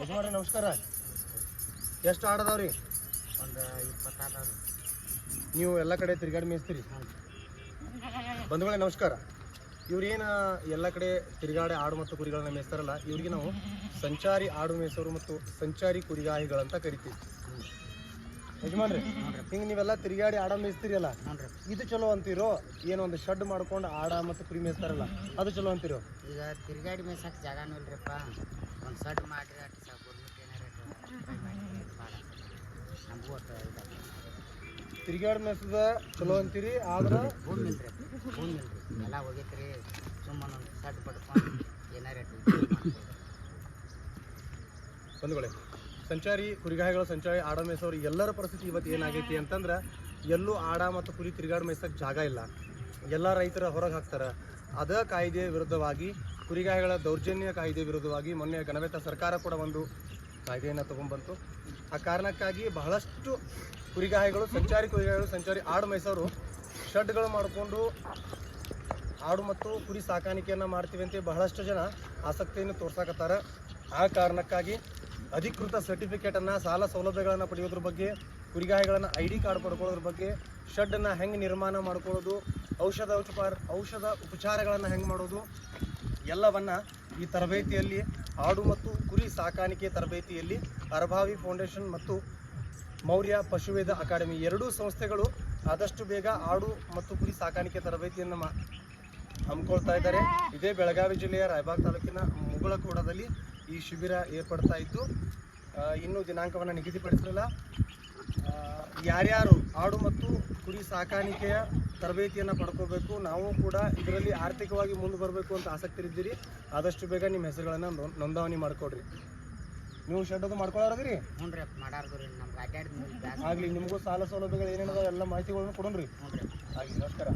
ಯಜಮಾನ್ರಿ ನಮಸ್ಕಾರ. ಎಷ್ಟು ಆಡದವ್ರಿ? ಒಂದು ಇಪ್ಪತ್ತಾರು ನೀವು ಎಲ್ಲ ಕಡೆ ತಿರುಗಾಡಿ ಮೇಯಿಸ್ತೀರಿ? ಬಂಧುಗಳೇ ನಮಸ್ಕಾರ. ಇವ್ರೇನು ಎಲ್ಲ ಕಡೆ ತಿರುಗಾಡಿ ಆಡು ಮತ್ತು ಕುರಿಗಳನ್ನ ಮೇಯಿಸ್ತಾರಲ್ಲ ಇವ್ರಿಗೆ ನಾವು ಸಂಚಾರಿ ಆಡು ಮೇಯಿಸೋರು ಮತ್ತು ಸಂಚಾರಿ ಕುರಿಗಾಹಿಗಳಂತ ಕರಿತೀವಿ. ಯಜಮಾನ್ರಿ ಹಿಂಗೆ ನೀವೆಲ್ಲ ತಿರುಗಾಡಿ ಆಡ ಮೇಯಿಸ್ತೀರಲ್ಲ ಇದು ಚಲೋ ಅಂತೀರೋ? ಏನೋ ಒಂದು ಶೆಡ್ ಮಾಡ್ಕೊಂಡು ಆಡ ಮತ್ತು ಕುರಿ ಮೇಯಿಸ್ತಾರಲ್ಲ ಅದು ಚಲೋ ಅಂತೀರೋ? ಈಗ ತಿರ್ಗಾಡಿ ಮೇಯ್ಸಕ್ಕೆ ಜಾಗನೂ ಇಲ್ರಿಪ್ಪ. ಒಂದು ಸಡ್ ಮಾಡಿರಿ ಅಟ್ ಸಾಕು ಗೌರ್ಮೆಂಟ್ ಏನಾರ ನಮಗೂ ಒಟ್ಟು ತಿರುಗಾಡಿ ಮೇಯಿಸದ ಚಲೋ ಅಂತೀರಿ ಆದ್ರೆ? ಭೂಮಿ ಇಲ್ರಿ ಭೂಮಿ ಇಲ್ರಿ ಎಲ್ಲ ಹೋಗೈತ್ರಿ. ಸುಮ್ಮನೆ ಒಂದು ಸಡ್ ಪಡ್ಕೊಂಡು ಏನಾರ ಬಂಧುಗಳೇ ಸಂಚಾರಿ ಕುರಿಗಾಯಿಗಳ ಸಂಚಾರಿ ಆಡ ಮೇಯಿಸೋರು ಎಲ್ಲರ ಪರಿಸ್ಥಿತಿ ಇವತ್ತು ಏನಾಗೈತಿ ಅಂತಂದ್ರೆ ಎಲ್ಲೂ ಆಡ ಮತ್ತು ಕುರಿ ತಿರುಗಾಡ ಮೇಯ್ಸಕ್ಕೆ ಜಾಗ ಇಲ್ಲ. ಎಲ್ಲ ರೈತರ ಹೊರಗೆ ಹಾಕ್ತಾರೆ. ಅದ ಕಾಯ್ದೆ ವಿರುದ್ಧವಾಗಿ, ಕುರಿಗಾಯಿಗಳ ದೌರ್ಜನ್ಯ ಕಾಯ್ದೆ ವಿರುದ್ಧವಾಗಿ ಮೊನ್ನೆ ಗಣವೇತ ಸರ್ಕಾರ ಕೂಡ ಒಂದು ಕಾಯ್ದೆಯನ್ನು ತಗೊಂಡ್ಬಂತು. ಆ ಕಾರಣಕ್ಕಾಗಿ ಬಹಳಷ್ಟು ಕುರಿಗಾಯಿಗಳು, ಸಂಚಾರಿ ಕುರಿಗಾಯಿಗಳು, ಸಂಚಾರಿ ಆಡು ಮೈಸೂರು ಶೆಡ್ಗಳು ಮಾಡಿಕೊಂಡು ಆಡು ಮತ್ತು ಕುರಿ ಸಾಕಾಣಿಕೆಯನ್ನು ಮಾಡ್ತೀವಿ ಅಂತ ಬಹಳಷ್ಟು ಜನ ಆಸಕ್ತಿಯನ್ನು ತೋರ್ಸಾಕತ್ತಾರ. ಆ ಕಾರಣಕ್ಕಾಗಿ ಅಧಿಕೃತ ಸರ್ಟಿಫಿಕೇಟನ್ನು, ಸಾಲ ಸೌಲಭ್ಯಗಳನ್ನು ಪಡೆಯೋದ್ರ ಬಗ್ಗೆ, ಕುರಿಗಾಯಿಗಳನ್ನು ಐ ಡಿ ಕಾರ್ಡ್ ಪಡ್ಕೊಳ್ಳೋದ್ರ ಬಗ್ಗೆ ಶೆಡ್ಡನ್ನು ಹೆಂಗೆ ನಿರ್ಮಾಣ ಮಾಡ್ಕೊಳ್ಳೋದು ಔಷಧ ಉಪಚಾರ, ಔಷಧ ಉಪಚಾರಗಳನ್ನು ಹೆಂಗೆ ಮಾಡೋದು? ಎಲ್ಲವನ್ನ ಈ ತರಬೇತಿಯಲ್ಲಿ, ಆಡು ಮತ್ತು ಕುರಿ ಸಾಕಾಣಿಕೆ ತರಬೇತಿಯಲ್ಲಿ ಅರಭಾವಿ ಫೌಂಡೇಶನ್ ಮತ್ತು ಮೌರ್ಯ ಪಶುವೇದ ಅಕಾಡೆಮಿ ಎರಡೂ ಸಂಸ್ಥೆಗಳು ಆದಷ್ಟು ಬೇಗ ಆಡು ಮತ್ತು ಕುರಿ ಸಾಕಾಣಿಕೆ ತರಬೇತಿಯನ್ನು ಹಮ್ಮಿಕೊಳ್ತಾ ಇದ್ದಾರೆ. ಇದೇ ಬೆಳಗಾವಿ ಜಿಲ್ಲೆಯ ರಾಯಬಾಗ್ ತಾಲೂಕಿನ ಮುಗಳಕೋಡದಲ್ಲಿ ಈ ಶಿಬಿರ ಏರ್ಪಡ್ತಾ ಇದ್ದು ಇನ್ನೂ ದಿನಾಂಕವನ್ನು ನಿಗದಿಪಡಿಸಿರಲ್ಲ. ಯಾರ್ಯಾರು ಆಡು ಮತ್ತು ಕುರಿ ಸಾಕಾಣಿಕೆಯ ತರಬೇತಿಯನ್ನು ಪಡ್ಕೋಬೇಕು. ನಾವು ಕೂಡ ಇದರಲ್ಲಿ ಆರ್ಥಿಕವಾಗಿ ಮುಂದೆ ಬರಬೇಕು ಅಂತ ಆಸಕ್ತಿ ಇದ್ದೀರಿ ಆದಷ್ಟು ಬೇಗ ನಿಮ್ಮ ಹೆಸರುಗಳನ್ನು ನೋಂದಾವಣಿ ಮಾಡ್ಕೊಡ್ರಿ. ನೀವು ಶೆಡ್ ಅದು ಮಾಡ್ಕೊಳ್ಳೋದ್ರಿ ಹ್ಞೂ ರೀ ನಮ್ಗೆ ಅಡ್ಡಾಡಿದ ಆಗಲಿ ನಿಮಗೂ ಸಾಲ ಸೌಲಭ್ಯಗಳು ಏನೇನದ ಎಲ್ಲ ಮಾಹಿತಿಗಳನ್ನು ಕೊಡೋಣ್ರಿ. ಆಗಲಿ ನಮಸ್ಕಾರ.